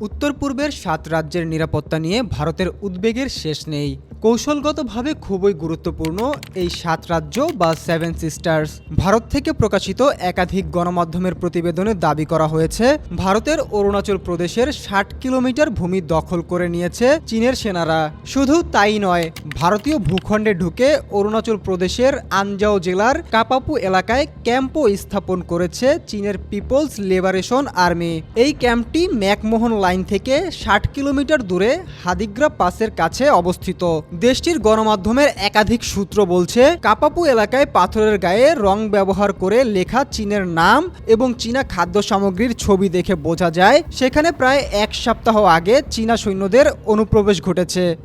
উত্তর পূর্বের সাত রাজ্যের নিরাপত্তা নিয়ে ভারতের উদ্বেগের শেষ নেই। কৌশলগতভাবে খুবই গুরুত্বপূর্ণ এই সাত রাজ্য বা সেভেন সিস্টার্স ভারত থেকে প্রকাশিত একাধিক গণমাধ্যমের প্রতিবেদনে দাবি করা হয়েছে, ভারতের অরুণাচল প্রদেশের ষাট কিলোমিটার ভূমি দখল করে নিয়েছে চীনের সেনারা। শুধু তাই নয়, ভারতীয় ভূখণ্ডে ঢুকে অরুণাচল প্রদেশের আনজাও জেলার কাপাপু এলাকায় ক্যাম্পও স্থাপন করেছে চীনের পিপলস লিবারেশন আর্মি। এই ক্যাম্পটি ম্যাকমোহন লাইন থেকে ষাট কিলোমিটার দূরে হাদিগ্রা পাসের কাছে অবস্থিত। দেশটির গণমাধ্যমের একাধিক সূত্র বলছে, কাপাপু এলাকায় পাথরের গায়ে রং ব্যবহার করে লেখা চীনের নাম এবং চীনা খাদ্য সামগ্রীর ছবি দেখে বোঝা যায়, সেখানে প্রায় এক সপ্তাহ আগে চীনা সৈন্যদের অনুপ্রবেশ ঘটেছে।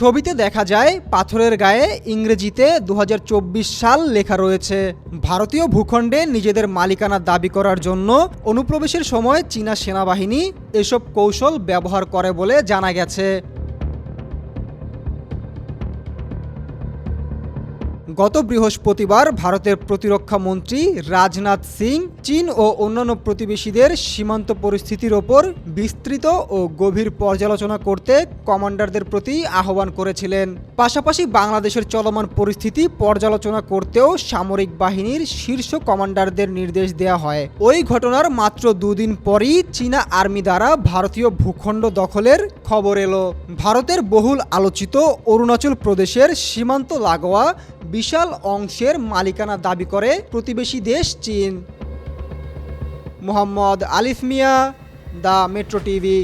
ছবিতে দেখা যায়, পাথরের গায়ে ইংরেজিতে দু হাজার চব্বিশ সাল লেখা রয়েছে, ভারতীয় ভূখণ্ডে নিজেদের মালিকানা দাবি করার জন্য অনুপ্রবেশের সময় চীনা সেনাবাহিনী এসব কৌশল ব্যবহার করে বলে জানা গেছে। গত বৃহস্পতিবার ভারতের প্রতিরক্ষা মন্ত্রী রাজনাথ সিং, চীন ও অন্যান্য প্রতিবেশীদের সীমান্ত পরিস্থিতির ওপর বিস্তৃত ও গভীর পর্যালোচনা করতে কমান্ডারদের প্রতি আহ্বান করেছিলেন। পাশাপাশি বাংলাদেশের চলমান পরিস্থিতি পর্যালোচনা করতেও সামরিক বাহিনীর শীর্ষ কমান্ডারদের নির্দেশ দেওয়া হয়। ওই ঘটনার মাত্র দুদিন পরই চীনা আর্মি দ্বারা ভারতীয় ভূখণ্ড দখলের খবর এলো। ভারতের বহুল আলোচিত অরুণাচল প্রদেশের সীমান্ত লাগোয়া বিশাল অংশের মালিকানা দাবি করে প্রতিবেশী দেশ চীন। মোহাম্মদ আলিফ মিয়া দ্য মেট্রো টিভি।